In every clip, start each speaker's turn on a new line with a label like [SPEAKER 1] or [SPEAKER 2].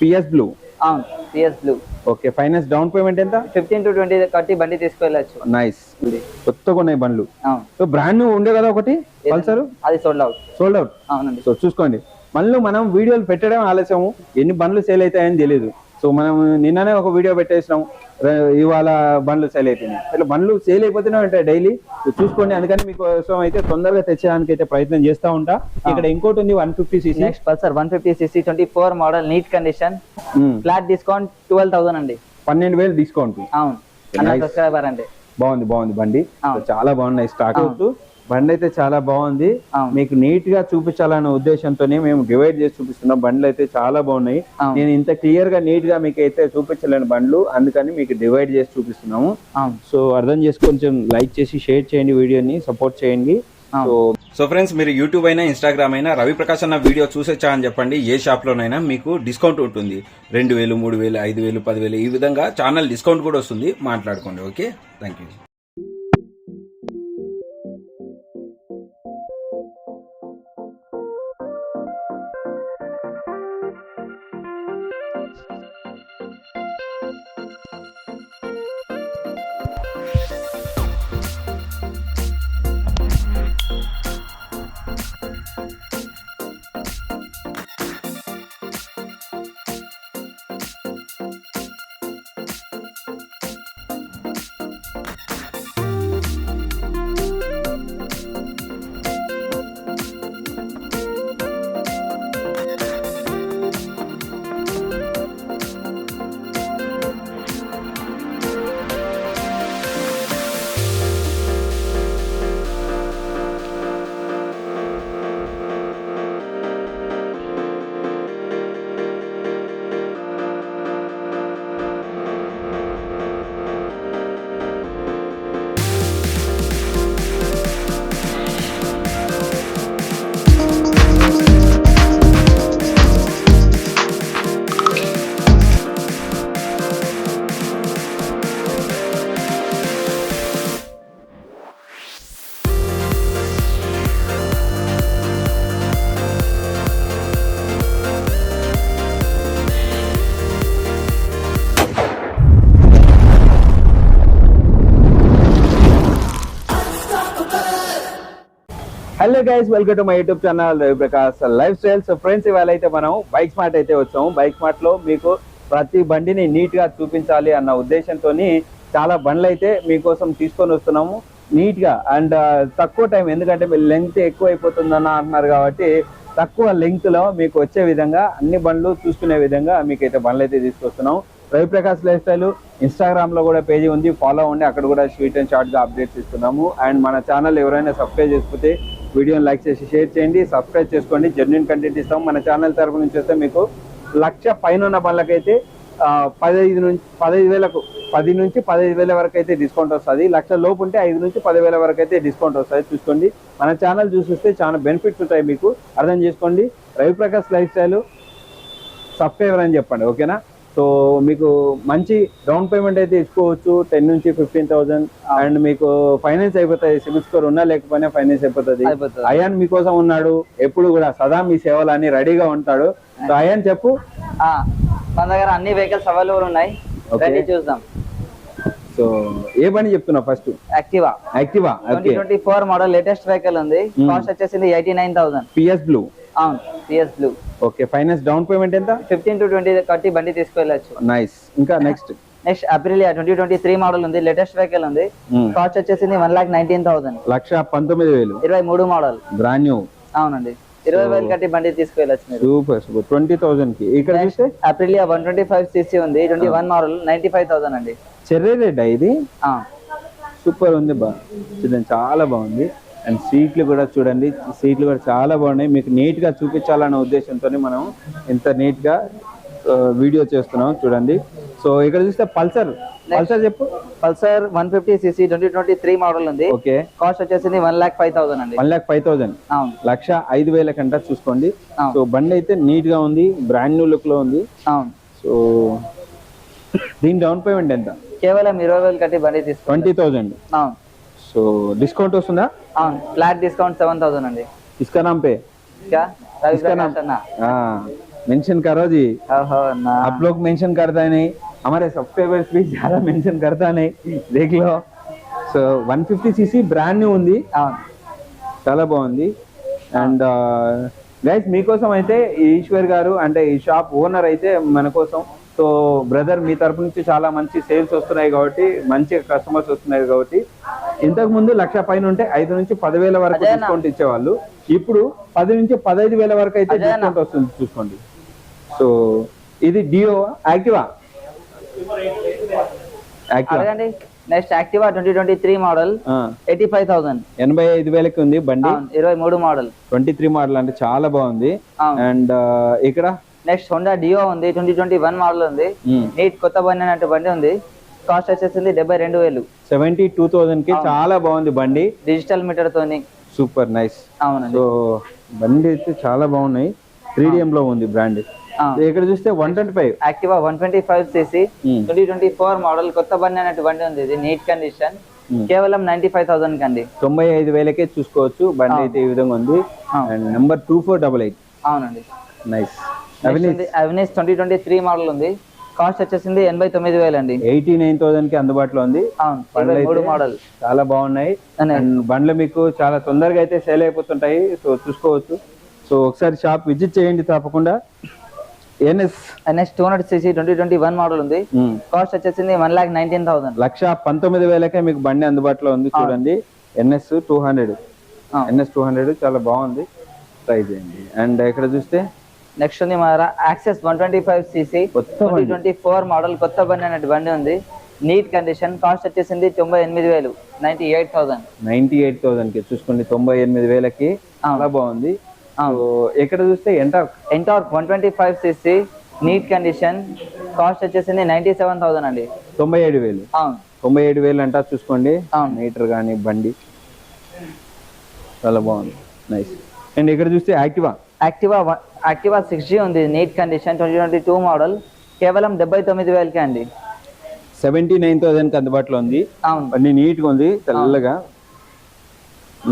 [SPEAKER 1] PS blue
[SPEAKER 2] అవును CS blue
[SPEAKER 1] okay finance down payment ఎంత?
[SPEAKER 2] Fifteen to twenty కట్టి బండి తీసుకెళ్ళచ్చు.
[SPEAKER 1] నైస్ కొత్తగా ఉన్నాయి బండ్లు. సో బ్రాండ్ న్యూ ఉండే కదా ఒకటి? పల్సర్
[SPEAKER 2] అది సోల్డ్ అవుట్
[SPEAKER 1] సోల్డ్ అవుట్
[SPEAKER 2] అవునండి.
[SPEAKER 1] సో చూసుకోండి. మళ్ళీ మనం వీడియోలు పెట్టడం ఆలస్యము. ఎన్ని బండ్లు సేల్ అవుతాయని తెలియదు సో మనం నిన్ననే ఒక వీడియో పెట్టేసినాం. ఇవాళ బండ్లు సేల్ అయిపోయినాయి. ఇట్లా బండ్లు సేల్ అయిపోతూనే ఉంటాయి డైలీ చూసుకోండి అందుకని మీకోసం అయితే తొందరగా తెచ్చడానికి అయితే ప్రయత్నం చేస్తా ఉంటా. ఇక్కడ ఇంకోటి ఉంది one fifty CC
[SPEAKER 2] next Pulsar one fifty CC twenty four model neat condition flat discount twelve thousand అండి.
[SPEAKER 1] పన్నెండు వేలు డిస్కౌంట్
[SPEAKER 2] అవును. సబ్స్క్రైబర్ అండి.
[SPEAKER 1] బాగుంది బాగుంది బండి. చాలా బాగున్నాయి స్టాక్. బండి అయితే చాలా బాగుంది. మీకు నీట్గా చూపించాలనే ఉద్దేశంతోనే మేము డివైడ్ చేసి చూపిస్తున్నాం. బండ్లు అయితే చాలా బాగున్నాయి. నేను ఇంత క్లియర్గా నీట్గా మీకు అయితే చూపించలేని బండ్లు అందుకని మీకు డివైడ్ చేసి చూపిస్తున్నాము. సో అర్థం చేసి కొంచెం లైక్ చేసి షేర్ చేయండి వీడియోని సపోర్ట్ చేయండి. సో
[SPEAKER 3] సో ఫ్రెండ్స్ మీరు యూట్యూబ్ అయినా ఇన్స్టాగ్రామ్ అయినా రవి ప్రకాష్ అన్న వీడియో చూసొచ్చా అని చెప్పండి. ఏ షాప్ లోనైనా మీకు డిస్కౌంట్ ఉంటుంది. రెండు వేలు మూడు వేలు ఐదు వేలు పదివేలు ఈ విధంగా ఛానల్ డిస్కౌంట్ కూడా వస్తుంది. మాట్లాడుకోండి okay?
[SPEAKER 1] Thank you guys welcome to my YouTube channel Prakash life style so friends ఇవాళ అయితే మనం బైక్ స్మార్ట్ అయితే వచ్చాము. బైక్ స్మార్ట్లో మీకు ప్రతి బండిని నీట్గా చూపించాలి అన్న ఉద్దేశంతో చాలా బండ్లు అయితే మీకోసం తీసుకొని వస్తున్నాము. నీట్గా అండ్ తక్కువ టైం ఎందుకంటే లెంగ్త్ ఎక్కువ అయిపోతుందన్న అంటున్నారు కాబట్టి తక్కువ లెంగ్త్లో మీకు వచ్చే విధంగా అన్ని బండ్లు చూసుకునే విధంగా మీకైతే బండ్లు అయితే తీసుకొస్తున్నాం రవి ప్రకాష్ లైఫ్ స్టైల్ ఇన్స్టాగ్రామ్లో కూడా పేజీ ఉంది. ఫాలో అవ్వండి. అక్కడ కూడా స్వీట్ అండ్ షార్ట్గా అప్డేట్స్ ఇస్తున్నాము. అండ్ మన ఛానల్ ఎవరైనా సబ్స్క్రైబ్ చేసుకుంటే వీడియోని లైక్ చేసి షేర్ చేయండి సబ్స్క్రైబ్ చేసుకోండి. జెన్యున్ కంటెంట్ ఇస్తాం మన ఛానల్ తరఫు నుంచి వస్తే మీకు లక్ష పైన ఉన్న బండ్లకైతే పదహైదు నుంచి పదహైదు వేలకు పది నుంచి పదహైదు వేల వరకు అయితే డిస్కౌంట్ వస్తుంది. లక్ష లోపు ఉంటే ఐదు నుంచి పదివేల వరకు అయితే డిస్కౌంట్ వస్తుంది. చూసుకోండి. మన ఛానల్ చూసిస్తే చాలా బెనిఫిట్స్ ఉంటాయి మీకు. అర్థం చేసుకోండి. రవిప్రకాష్ లైఫ్ స్టైల్ సబ్స్క్రైబర్ అని చెప్పండి. ఓకేనా? సో మీకు మంచి డౌన్ పేమెంట్ అయితే ఇచ్చుకోవచ్చు టెన్ నుంచి ఫిఫ్టీన్ థౌసండ్. అండ్ మీకు ఫైనాన్స్ అయిపోతాయి సిబిల్ స్కోర్ ఉన్నా లేకపోయినా ఫైనాన్స్ అయిపోతుంది. అయాన్ మీకోసం ఉన్నాడు ఎప్పుడు కూడా సదా మీ సేవలు అన్ని రెడీగా ఉంటాడు. సో అయాన్ చెప్పు.
[SPEAKER 2] ఆ, మన దగ్గర అన్ని వెహికల్స్ అవైలబుల్ ఉన్నాయి. చూద్దాం.
[SPEAKER 1] సో ఏ పని చెప్తున్నావు
[SPEAKER 2] first
[SPEAKER 1] Activa
[SPEAKER 2] Activa
[SPEAKER 1] okay
[SPEAKER 2] twenty four model latest vehicle ఉంది.
[SPEAKER 1] Hmm.
[SPEAKER 2] కాస్ట్ వచ్చేసింది eighty nine thousand.
[SPEAKER 1] PS blue
[SPEAKER 2] అవును CS blue
[SPEAKER 1] okay finance down payment ఎంత?
[SPEAKER 2] ఫిఫ్టీన్ టు ట్వంటీ కట్టి బండి తీసుకెళ్ళచ్చు.
[SPEAKER 1] నైస్ ఇంకా next
[SPEAKER 2] next Aprilia twenty twenty three model ఉంది latest vehicle ఉంది. కాస్ట్ వచ్చేసింది వన్ లాక్ నైన్టీన్ థౌసండ్
[SPEAKER 1] లక్ష పంతొమ్మిది వేలు.
[SPEAKER 2] ఇరవై మూడు మోడల్.
[SPEAKER 1] బ్రాండ్ న్యూ
[SPEAKER 2] అవునండి. ఇరవై వేలు కట్టి బండి తీసుకెళ్ళచ్చు
[SPEAKER 1] సూపర్ సూపర్. ట్వంటీ థౌసండ్కి ఇక్కడ చూస్తే?
[SPEAKER 2] Aprilia one twenty five CC ఉంది twenty one model ninety five thousand అండి.
[SPEAKER 1] చెర్రీ రెడ్ ఇది?
[SPEAKER 2] ఆ,
[SPEAKER 1] సూపర్ ఉంది బా. చూడండి చాలా బాగుంది. అండ్ సీట్లు కూడా చూడండి సీట్లు కూడా చాలా బాగున్నాయి. మీకు నీట్గా చూపించాలన్న ఉద్దేశంతో మనం ఇంత నీట్గా వీడియో చేస్తున్నాం చూడండి. సో ఇక్కడ చూస్తే పల్సర్. పల్సర్ చెప్పు.
[SPEAKER 2] Pulsar one fifty CC twenty twenty three model ఉంది.
[SPEAKER 1] ఓకే.
[SPEAKER 2] కాస్ట్ వచ్చేసింది వన్ లాక్ ఫైవ్ థౌసండ్ అండి.
[SPEAKER 1] One lakh five
[SPEAKER 2] thousand.
[SPEAKER 1] లక్ష ఐదు వేల కంట చూసుకోండి. సో బండి అయితే నీట్గా ఉంది బ్రాండ్ న్యూ లుక్లో ఉంది.
[SPEAKER 2] అవును.
[SPEAKER 1] సో దీని డౌన్ పేమెంట్ ఎంత?
[SPEAKER 2] కేవలం ఇరవై వేలు కట్టి బండి తీసుకోండి
[SPEAKER 1] ట్వంటీ
[SPEAKER 2] అవును.
[SPEAKER 1] సో డిస్కౌంట్ వస్తుందా?
[SPEAKER 2] అవును. ఫ్లాట్ డిస్కౌంట్ సెవెన్ థౌసండ్ అండి.
[SPEAKER 1] ఇస్కా? నామ్ పే
[SPEAKER 2] क्या रवि
[SPEAKER 1] इसका नाम-
[SPEAKER 2] प्रकाश अन्ना
[SPEAKER 1] ఆ, मेंशन करो जी
[SPEAKER 2] ओहो ना
[SPEAKER 1] आप लोग मेंशन करता नहीं हमारे सब्सक्राइबर्स भी ज्यादा मेंशन करता नहीं देख लो so one fifty CC brand new ఉంది
[SPEAKER 2] అవును
[SPEAKER 1] చాలా బాగుంది అండ్ గైస్ మీకోసం అయితే ఈ ఈశ్వర్ గారు అంటే ఈ షాప్ ఓనర్ అయితే మన కోసం సో బ్రదర్ మీ తరపు నుంచి చాలా మంచి సేల్స్ వస్తున్నాయి కాబట్టి మంచి కస్టమర్స్ వస్తున్నాయి కాబట్టి ఇంతకు ముందు లక్ష పైన ఉంటే ఐదు నుంచి పదివేల వరకు
[SPEAKER 2] అదేనా?
[SPEAKER 1] డిస్కౌంట్ ఇచ్చేవాళ్ళు ఇప్పుడు పది నుంచి పదహైదు వేల వరకు అయితే
[SPEAKER 2] అదేనా?
[SPEAKER 1] డిస్కౌంట్ వస్తుంది చూసుకోండి సో ఇది డియో యాక్టివా?
[SPEAKER 2] అడగండి. Next Activa twenty twenty three
[SPEAKER 1] model
[SPEAKER 2] eighty five thousand.
[SPEAKER 1] ఎనభై ఐదు వేలకి ఉంది బండి.
[SPEAKER 2] ఇరవై మూడు మోడల్.
[SPEAKER 1] ట్వంటీ త్రీ మోడల్ అంటే చాలా బాగుంది. అండ్ ఇక్కడ?
[SPEAKER 2] నెక్స్ట్ హోండా డియో ఉంది ట్వంటీ ట్వంటీ వన్ మోడల్ ఉంది. నీట్ కొత్త బండి అన్నట్టు బండి ఉంది. కాస్ట్ వచ్చేసింది డెబ్బై రెండు వేలు.
[SPEAKER 1] సెవెంటీ టూ థౌజండ్కి చాలా బాగుంది బండి.
[SPEAKER 2] డిజిటల్ మీటర్ తోని
[SPEAKER 1] సూపర్ నైస్.
[SPEAKER 2] అవునండి.
[SPEAKER 1] సో బండి అయితే చాలా బాగున్నాయి. త్రీ లో ఉంది బ్రాండ్. ఇక్కడ చూస్తే one twenty
[SPEAKER 2] five Activa one twenty five
[SPEAKER 1] CC.
[SPEAKER 2] Twenty twenty four model కొత్త బండి అన్నట్టు బండి ఉంది ఇది నీట్ కండిషన్
[SPEAKER 1] Hmm.
[SPEAKER 2] కేవలం నైన్టీ ఫైవ్ థౌసండ్ కండి
[SPEAKER 1] తొంభై ఐదు వేలకే చూసుకోవచ్చు బండి అయితే ఈ విధంగా ఉంది. Number two four double eight
[SPEAKER 2] అవునండి.
[SPEAKER 1] నైస్
[SPEAKER 2] అవినీస్ ట్వంటీ ట్వంటీ త్రీ మోడల్ ఉంది. కాస్ట్ వచ్చేసింది ఎనభై తొమ్మిది వేలు అండి
[SPEAKER 1] ఎయిటీ నైన్ థౌసండ్కి అందుబాటులో ఉంది.
[SPEAKER 2] మూడు మోడల్
[SPEAKER 1] చాలా బాగున్నాయి. బండ్లు మీకు చాలా తొందరగా అయితే సేల్ అయిపోతుంటాయి సో చూసుకోవచ్చు. సో ఒకసారి షాప్ విజిట్ చేయండి తప్పకుండా. NS
[SPEAKER 2] next two hundred CC twenty twenty one model ఉంది. కాస్ట్ వచ్చేసింది వన్ లాక్ నైన్టీన్ థౌసండ్
[SPEAKER 1] లక్ష పంతొమ్మిది వేలకే మీకు బండి అందుబాటులో ఉంది చూడండి. NS two
[SPEAKER 2] hundred.
[SPEAKER 1] NS two hundred చాలా బాగుంది. ట్రై చేయండి. అండ్ ఇక్కడ చూస్తే
[SPEAKER 2] నెక్స్ట్ ఉంది మన Access one
[SPEAKER 1] twenty
[SPEAKER 2] five
[SPEAKER 1] CC
[SPEAKER 2] twenty four model కొత్త బండి అన్నట్టు బండి ఉంది. నీట్ కండిషన్ కాస్ట్ వచ్చేసింది తొంభై ఎనిమిది వేలు ninety eight
[SPEAKER 1] thousand ninety eight థౌసండ్కి చూసుకోండి. తొంభై ఎనిమిది వేలకి చాలా బాగుంది. ఇక్కడ చూస్తే ఎంత?
[SPEAKER 2] Ntorq one twenty five CC neat condition cost వచ్చేసింది నైన్టీ సెవెన్ థౌసండ్ అండి.
[SPEAKER 1] తొంభై ఏడు వేలు.
[SPEAKER 2] అవును.
[SPEAKER 1] తొంభై ఏడు వేలు అంటా చూసుకోండి. మీటర్ కానీ బండి. చాలా బాగుంది. నైస్ అండ్ ఇక్కడ చూస్తే Activa
[SPEAKER 2] Activa Activa six G ఉంది neat condition twenty twenty two model కేవలం డెబ్బై తొమ్మిది వేలకే అండి.
[SPEAKER 1] సెవెంటీ నైన్ థౌసండ్కి అందుబాటులో ఉంది.
[SPEAKER 2] అవును.
[SPEAKER 1] బండి నీట్గా ఉంది తెల్లగా.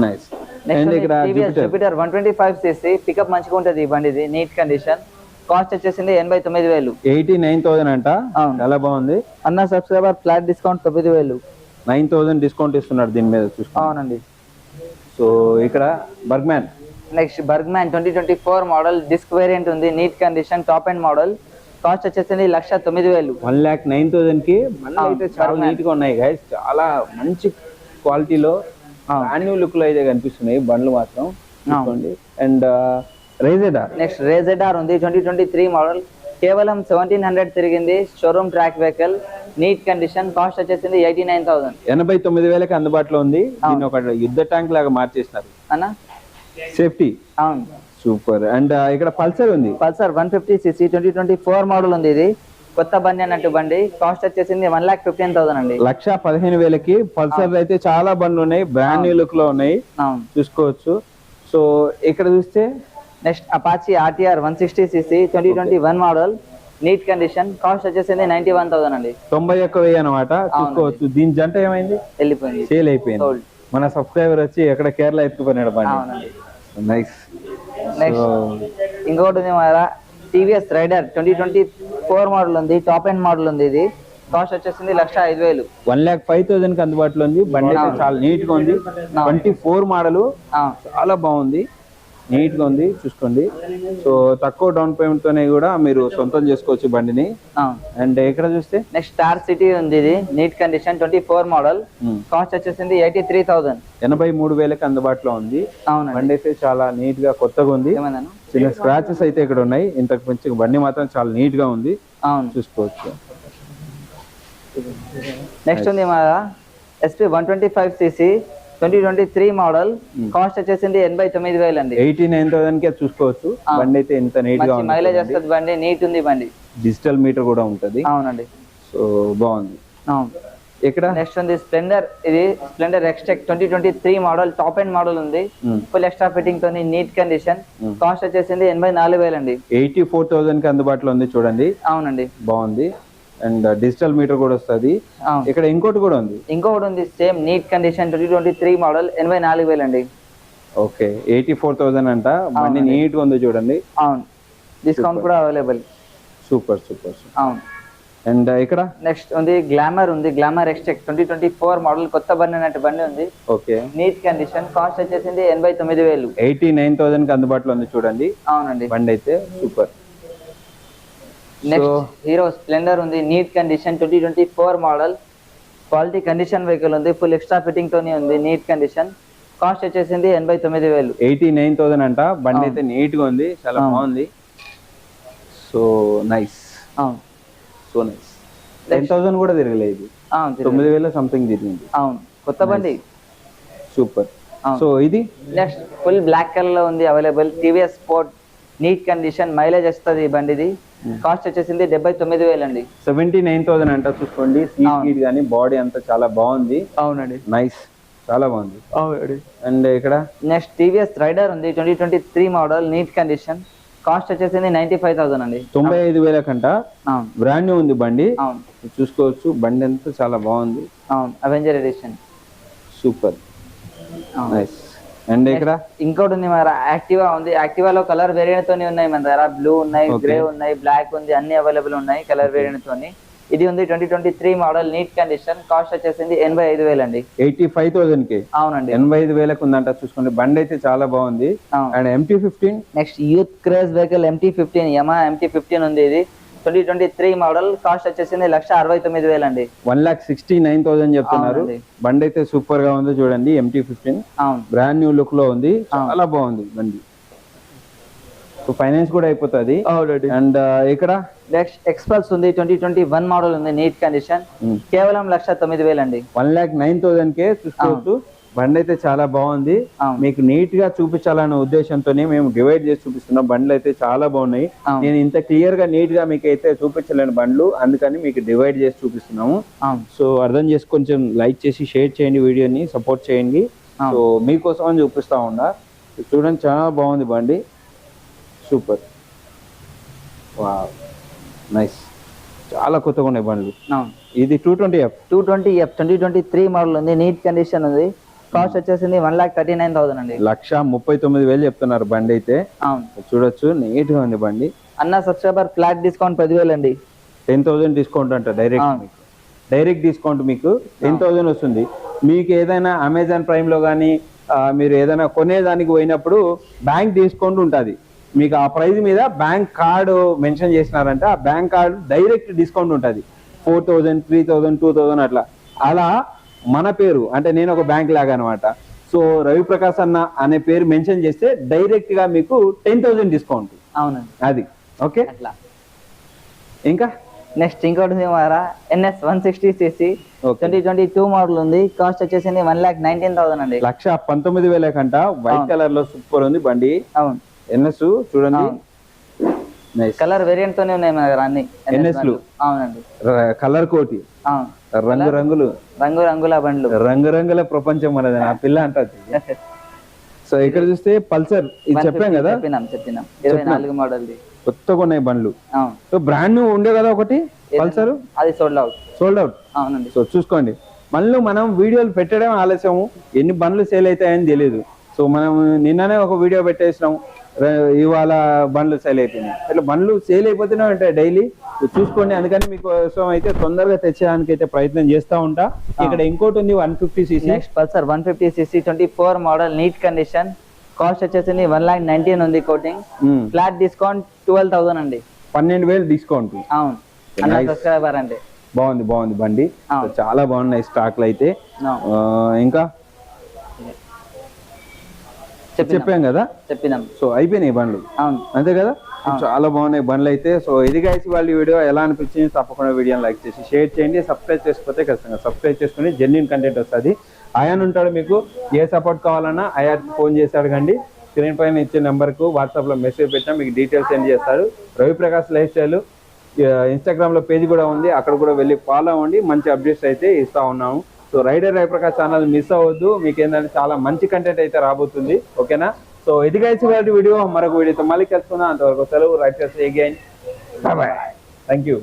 [SPEAKER 2] Nice
[SPEAKER 1] next
[SPEAKER 2] Jupiter one twenty five CC pickup మంచిగా ఉంటుంది ఈ బండిది నీట్ కండిషన్ కాస్ట్ వచ్చేసింది ఎనభై తొమ్మిది వేలు.
[SPEAKER 1] ఎయిటీ నైన్ థౌసండ్ అంట. చాలా బాగుంది.
[SPEAKER 2] అన్న సబ్స్క్రైబర్ ఫ్లాట్ డిస్కౌంట్ తొమ్మిది వేలు.
[SPEAKER 1] నైన్ థౌసండ్ డిస్కౌంట్ ఇస్తున్నాడు దీని మీద
[SPEAKER 2] అవునండి.
[SPEAKER 1] సో ఇక్కడ Burgman
[SPEAKER 2] next Burgman twenty twenty four model disc variant ఉంది neat condition top and model cost వచ్చేసింది లక్ష తొమ్మిది వేలు.
[SPEAKER 1] వన్ ల్యాక్ నైన్ థౌసండ్కి మళ్ళీ
[SPEAKER 2] అవును,
[SPEAKER 1] అయితే చాలా. నీట్గా ఉన్నాయి గైస్ చాలా మంచి క్వాలిటీలో బ్రాండ్ న్యూ లుక్లో అయితే కనిపిస్తున్నాయి. బండ్లు మాత్రం చూసుకోండి అండ్ రైజెడా?
[SPEAKER 2] నెక్స్ట్ రేజెడార్ ఉంది. Twenty twenty three model. కేవలం సెవెంటీన్ హండ్రెడ్ తిరిగింది. Showroom track vehicle. Neat condition. Cost వచ్చేసింది ఎయిటీ నైన్ థౌసండ్.
[SPEAKER 1] ఎనభై తొమ్మిది వేలకి అందుబాటులో ఉంది. దీన్ని ఒక యుద్ధ ట్యాంక్ లాగా మార్చేసినారు.
[SPEAKER 2] అన్న?
[SPEAKER 1] సేఫ్టీ?
[SPEAKER 2] అవును.
[SPEAKER 1] సూపర్. అండ్ ఇక్కడ పల్సర్ ఉంది.
[SPEAKER 2] Pulsar one fifty CC. Twenty twenty four model ఉంది ఇది. కొత్త బండి అన్నట్టు బండి. కాస్ట్ వచ్చేసింది వన్ లాక్ ఫిఫ్టీన్ థౌసండ్ అండి.
[SPEAKER 1] లక్ష పదిహేను వేలకి పల్సర్ అయితే చాలా బండ్లు ఉన్నాయి. బ్రాండ్ న్యూ లుక్లో ఉన్నాయి. చూసుకోవచ్చు. సో ఇక్కడ చూస్తే
[SPEAKER 2] next Apache RTR one sixty CC twenty twenty one model neat condition cost వచ్చేసింది నైన్టీ వన్ థౌసండ్ అండి.
[SPEAKER 1] తొంభై ఒక్క వెయ్యి అనమాట చూసుకోవచ్చు. దీని జంట ఏమైంది?
[SPEAKER 2] వెళ్ళిపోయింది.
[SPEAKER 1] సేల్ అయిపోయింది. మన సబ్స్క్రైబర్ వచ్చి ఎక్కడ కేరళ ఎత్తుకుపోయినాడు బండి. నైస్
[SPEAKER 2] నెక్స్ట్ ఇంకొకటి ఉంది TVS Raider. Twenty twenty four model ఉంది టాప్ ఎండ్ మోడల్ ఉంది ఇది. కాస్ట్ వచ్చేసింది లక్ష ఐదు వేలు.
[SPEAKER 1] వన్ ల్యాక్ ఫైవ్ థౌసండ్కి అందుబాటులో ఉంది. బండి చాలా నీట్గా ఉంది ట్వంటీ ఫోర్ మోడల్ చాలా బాగుంది. నీట్గా ఉంది చూసుకోండి. సో తక్కువ డౌన్ పేమెంట్ తోనే కూడా మీరు సొంతం చేసుకోవచ్చు బండిని. అండ్ ఇక్కడ చూస్తే?
[SPEAKER 2] నెక్స్ట్ స్టార్ సిటీ ఉంది ఇది neat condition twenty four
[SPEAKER 1] model.
[SPEAKER 2] Cost వచ్చేసింది ఎయిటీ త్రీ థౌసండ్
[SPEAKER 1] ఎనభై మూడు వేలకి అందుబాటులో ఉంది. బండి అయితే చాలా నీట్గా కొత్తగా ఉంది. చిన్న స్క్రాచెస్ అయితే ఇక్కడ ఉన్నాయి. ఇంతకు మించి బండి మాత్రం చాలా నీట్గా ఉంది.
[SPEAKER 2] అవును.
[SPEAKER 1] చూసుకోవచ్చు.
[SPEAKER 2] నెక్స్ట్ ఉంది మన SP one twenty five CC twenty twenty three model cost వచ్చేసింది ఎనభై తొమ్మిది వేలు అండి.
[SPEAKER 1] ఎయిటీ నైన్ థౌసండ్ కే చూసుకోవచ్చు బండి అయితే ఇంత
[SPEAKER 2] నీట్గా మైలేజ్ వస్తుంది బండి నీట్ ఉంది బండి.
[SPEAKER 1] డిజిటల్ మీటర్ కూడా ఉంటది.
[SPEAKER 2] అవునండి.
[SPEAKER 1] సో బాగుంది.
[SPEAKER 2] అవును.
[SPEAKER 1] ఇక్కడ
[SPEAKER 2] నెక్స్ట్ ఉంది స్ప్లెండర్. ఇది Splendor Xtec twenty twenty three model top and model ఉంది ఫుల్ ఎక్స్ట్రా ఫిట్టింగ్ తోని నీట్ కండిషన్. కాస్ట్ వచ్చేసింది ఎనభై నాలుగు వేలు అండి
[SPEAKER 1] ఎయిటీ ఫోర్ థౌసండ్కి అందుబాటులో ఉంది చూడండి.
[SPEAKER 2] అవునండి.
[SPEAKER 1] బాగుంది. అండ్ డిజిటల్ మీటర్ కూడా వస్తుంది. ఇక్కడ ఇంకోటి కూడా ఉంది.
[SPEAKER 2] ఇంకొకటి ఉంది same neat condition twenty twenty three model ఎనభై నాలుగు వేలు అండి
[SPEAKER 1] ఓకే ఎయిటీ ఫోర్ థౌసండ్ అంట. బండి నీట్గా ఉంది చూడండి.
[SPEAKER 2] అవును. డిస్కౌంట్ కూడా అవైలబుల్
[SPEAKER 1] సూపర్ సూపర్
[SPEAKER 2] అవును.
[SPEAKER 1] అండ్ ఇక్కడ?
[SPEAKER 2] నెక్స్ట్ ఉంది గ్లామర్ ఉంది Glamour Xtec twenty twenty four model కొత్త బండి అన్నట్టు బండి ఉంది.
[SPEAKER 1] ఓకే
[SPEAKER 2] నీట్ కండిషన్ కాస్ట్ వచ్చేసింది ఎనభై తొమ్మిది వేలు.
[SPEAKER 1] ఎయిటీ నైన్ థౌసండ్కి అందుబాటులో ఉంది చూడండి.
[SPEAKER 2] అవునండి.
[SPEAKER 1] బండి అయితే సూపర్.
[SPEAKER 2] నెక్స్ట్ హీరో స్ప్లెండర్ ఉంది neat condition twenty twenty four model quality condition vehicle ఉంది ఫుల్ ఎక్స్ట్రా ఫిట్టింగ్ తోని ఉంది నీట్ కండిషన్ కాస్ట్ వచ్చేసింది ఎనభై తొమ్మిది వేలు.
[SPEAKER 1] ఎయిటీ నైన్ థౌసండ్ అంట. బండి అయితే నీట్గా ఉంది చాలా. బాగుంది. సో నైస్
[SPEAKER 2] అవును.
[SPEAKER 1] నైస్ టెన్ థౌసండ్ కూడా తిరగలేదు. తొమ్మిది వేల సంథింగ్ తిరిగింది.
[SPEAKER 2] అవును. కొత్త బండి.
[SPEAKER 1] సూపర్. సో ఇది?
[SPEAKER 2] నెక్స్ట్ ఫుల్ బ్లాక్ కలర్లో ఉంది available TVS Sport neat condition mileage వస్తుంది ఈ బండిది. కాస్ట్ వచ్చేసింది డెబ్బై తొమ్మిది వేలు అండి.
[SPEAKER 1] సెవెంటీ నైన్ థౌసండ్ అంట చూసుకోండి. సీట్ కానీ బాడీ అంతా చాలా బాగుంది.
[SPEAKER 2] అవునండి.
[SPEAKER 1] నైస్ చాలా బాగుంది.
[SPEAKER 2] అవునండి.
[SPEAKER 1] అండ్ ఇక్కడ?
[SPEAKER 2] నెక్స్ట్ టీవీఎస్ రైడర్ ఉంది twenty twenty three model neat condition cost వచ్చేసింది నైన్టీ ఫైవ్ థౌసండ్ అండి.
[SPEAKER 1] తొంభై ఐదు వేల కంట బ్రాండ్ ఉంది బండి.
[SPEAKER 2] అవును.
[SPEAKER 1] చూసుకోవచ్చు. బండి అంతా చాలా బాగుంది.
[SPEAKER 2] అవును. Avenger
[SPEAKER 1] edition
[SPEAKER 2] super.
[SPEAKER 1] Nice and ఇక్కడ?
[SPEAKER 2] ఇంకోటి ఉంది మన యాక్టివా ఉంది. యాక్టివాలో కలర్ వేరియంట్ తోని ఉన్నాయి మన దగ్గర. బ్లూ ఉన్నాయి. గ్రే ఉన్నాయి బ్లాక్ ఉంది అన్ని అవైలబుల్ ఉన్నాయి కలర్ వేరియంట్ తోని. ఇది ఉంది twenty twenty three model neat condition. Cost వచ్చేసింది ఎనభై ఐదు వేలు అండి.
[SPEAKER 1] ఎయిటీ ఫైవ్ థౌసండ్కి
[SPEAKER 2] అవునండి.
[SPEAKER 1] ఎనభై ఐదు వేలకు ఉందంట చూసుకోండి. బండి అయితే చాలా బాగుంది. And MT fifteen
[SPEAKER 2] next youth craze vehicle MT fifteen Yamaha MT fifteen ఉంది ఇది. Twenty twenty three model cost వచ్చేసింది లక్ష అరవై తొమ్మిది వేలు అండి
[SPEAKER 1] one lakh sixty nine thousand చెప్తున్నారు. బండి అయితే సూపర్గా ఉంది చూడండి ఎంటీ ఫిఫ్టీన్ బ్రాండ్ న్యూ లుక్లో ఉంది చాలా బాగుంది బండి. ఫైనాన్స్ కూడా అయిపోతుంది.
[SPEAKER 2] అవునండి.
[SPEAKER 1] అండ్ ఇక్కడ
[SPEAKER 2] నెక్స్ట్ ఎక్స్పల్స్ ఉంది ట్వంటీ ట్వంటీ వన్ మోడల్ ఉంది నీట్ కండిషన్
[SPEAKER 1] Hmm.
[SPEAKER 2] కేవలం లక్ష తొమ్మిది వేలు అండి.
[SPEAKER 1] వన్ లాక్ నైన్ థౌసండ్ కే చూసుకోవచ్చు బండి అయితే చాలా బాగుంది. మీకు నీట్గా చూపించాలనే ఉద్దేశంతోనే మేము డివైడ్ చేసి చూపిస్తున్నాం. బండ్లు అయితే చాలా బాగున్నాయి. నేను ఇంత క్లియర్గా నీట్గా మీకు అయితే చూపించలేను బండ్లు అందుకని మీకు డివైడ్ చేసి చూపిస్తున్నాము. సో అర్థం చేసి కొంచెం లైక్ చేసి షేర్ చేయండి వీడియోని సపోర్ట్ చేయండి. సో మీకోసం అని చూపిస్తా ఉన్నా. చూడండి చాలా బాగుంది బండి. సూపర్. వా నైస్. చాలా కొత్తగా ఉన్నాయి బండ్లు.
[SPEAKER 2] అవును.
[SPEAKER 1] ఇది two twenty F.
[SPEAKER 2] Two twenty F twenty twenty three model ఉంది. నీట్ కండిషన్ ఉంది. కాస్ట్ వచ్చేసింది one lakh thirty nine thousand అండి.
[SPEAKER 1] లక్ష ముప్పై తొమ్మిది వేలు చెప్తున్నారు బండి అయితే.
[SPEAKER 2] అవును.
[SPEAKER 1] చూడొచ్చు. నీట్గా ఉంది బండి.
[SPEAKER 2] అన్న సబ్స్క్రైబర్ ఫ్లాట్ డిస్కౌంట్ పదివేలు అండి
[SPEAKER 1] టెన్ థౌసండ్ డిస్కౌంట్ అంట డైరెక్ట్
[SPEAKER 2] అవును.
[SPEAKER 1] మీకు. డైరెక్ట్ డిస్కౌంట్ మీకు టెన్ థౌసండ్ వస్తుంది. మీకు ఏదైనా అమెజాన్ ప్రైమ్లో కానీ మీరు ఏదైనా కొనేదానికి పోయినప్పుడు బ్యాంక్ డిస్కౌంట్ ఉంటుంది. మీకు ఆ ప్రైస్ మీద బ్యాంక్ కార్డు మెన్షన్ చేసినారంటే ఆ బ్యాంక్ కార్డు డైరెక్ట్ డిస్కౌంట్ ఉంటుంది. Four thousand three thousand two thousand అట్లా. అలా మన పేరు అంటే నేను ఒక బ్యాంక్ లాగా అనమాట సో రవి ప్రకాశ్ అన్న అనే పేరు మెన్షన్ చేస్తే డైరెక్ట్గా మీకు టెన్ థౌసండ్ డిస్కౌంట్.
[SPEAKER 2] అవునండి.
[SPEAKER 1] అది. ఓకే?
[SPEAKER 2] అట్లా.
[SPEAKER 1] ఇంకా?
[SPEAKER 2] నెక్స్ట్ ఇంకోటి మారా NS one sixty
[SPEAKER 1] CC.
[SPEAKER 2] Twenty twenty two model ఉంది. కాస్ట్ వచ్చేసింది వన్ లాక్ నైన్టీన్ థౌసండ్ అండి.
[SPEAKER 1] లక్ష పంతొమ్మిది వేల కంట. వైట్. కలర్లో సూపర్ ఉంది బండి.
[SPEAKER 2] అవును.
[SPEAKER 1] ఎన్ఎస్ చూడండి.
[SPEAKER 2] కలర్ వేరియంట్ తోనే ఉన్నాయి మన దగ్గర అన్ని.
[SPEAKER 1] లు.
[SPEAKER 2] అవునండి.
[SPEAKER 1] కలర్ కోటి. రంగు రంగులు.
[SPEAKER 2] రంగు రంగుల బండ్లు.
[SPEAKER 1] రంగు రంగుల ప్రపంచం మనది నా పిల్ల అంటది. సో ఇక్కడ చూస్తే పల్సర్ ఇది చెప్పాం కదా?
[SPEAKER 2] చెప్పినాం చెప్పినాం. ఇరవై నాలుగు మోడల్ది.
[SPEAKER 1] కొత్తగా ఉన్నాయి బండ్లు. సో బ్రాండ్ ఉండే కదా ఒకటి పల్సర్?
[SPEAKER 2] అది సోల్డ్ అవుట్
[SPEAKER 1] సోల్డ్ అవుట్
[SPEAKER 2] అవునండి.
[SPEAKER 1] సో చూసుకోండి. మళ్ళీ మనం వీడియోలు పెట్టడం ఆలస్యము. ఎన్ని బండ్లు సేల్ అవుతాయని తెలియదు సో మనం నిన్ననే ఒక వీడియో పెట్టేసినాం. ర- ఇవాళ బండ్లు సేల్ అయిపోయినాయి. ఇట్లా బండ్లు సేల్ అయిపోతూనే ఉంటాయి డైలీ చూసుకోండి అందుకని మీకోసం అయితే తొందరగా తెచ్చేయడానికి అయితే ప్రయత్నం చేస్తూ ఉంటా. ఇక్కడ ఇంకోటి ఉంది one fifty CC
[SPEAKER 2] next Pulsar one fifty CC twenty four model neat condition cost వచ్చేసింది వన్ లాక్ నైన్టీన్ ఉంది quoting flat discount twelve thousand అండి.
[SPEAKER 1] పన్నెండు వేలు డిస్కౌంట్
[SPEAKER 2] అవును. సబ్స్క్రైబర్ అంటే
[SPEAKER 1] బాగుంది బాగుంది బండి. చాలా బాగున్నాయి స్టాక్లు అయితే. ఇంకా? చెప్పాం కదా?
[SPEAKER 2] చెప్పినాం.
[SPEAKER 1] సో అయిపోయినాయి బండ్లు.
[SPEAKER 2] అవును.
[SPEAKER 1] అంతే కదా? చాలా బాగున్నాయి బండ్లు అయితే. సో ఇది గైస్ వాళ్ళ వీడియో ఎలా అనిపించింది తప్పకుండా వీడియోని లైక్ చేసి షేర్ చేయండి. సబ్స్క్రైబ్ చేసుకోతే ఖచ్చితంగా సబ్స్క్రైబ్ చేసుకుని జెన్యున్ కంటెంట్ వస్తుంది. అయాన్ ఉంటాడు మీకు. ఏ సపోర్ట్ కావాలన్నా అయాన్ ఫోన్ చేసి అడగండి. స్క్రీన్ పైన ఇచ్చే నెంబర్కు వాట్సాప్లో మెసేజ్ పెట్టినా మీకు డీటెయిల్స్ సెండ్ చేస్తాడు రవి ప్రకాష్ లైఫ్ స్టైల్ ఇన్స్టాగ్రామ్లో పేజ్ కూడా ఉంది. అక్కడ కూడా వెళ్ళి ఫాలో అవ్వండి. మంచి అప్డేట్స్ అయితే ఇస్తా ఉన్నాము. So Rider Ravi channel miss అవ్వద్దు. మీకు ఏంటంటే చాలా మంచి కంటెంట్ అయితే రాబోతుంది. ఓకేనా? సో ఇది కలిసి వీడియో మరొక వీడియోతో మళ్ళీ కలుసుకుందాం. అంతవరకు సెలవు. రైట్ చేస్తే అగైన్ బాయ్ థ్యాంక్ యూ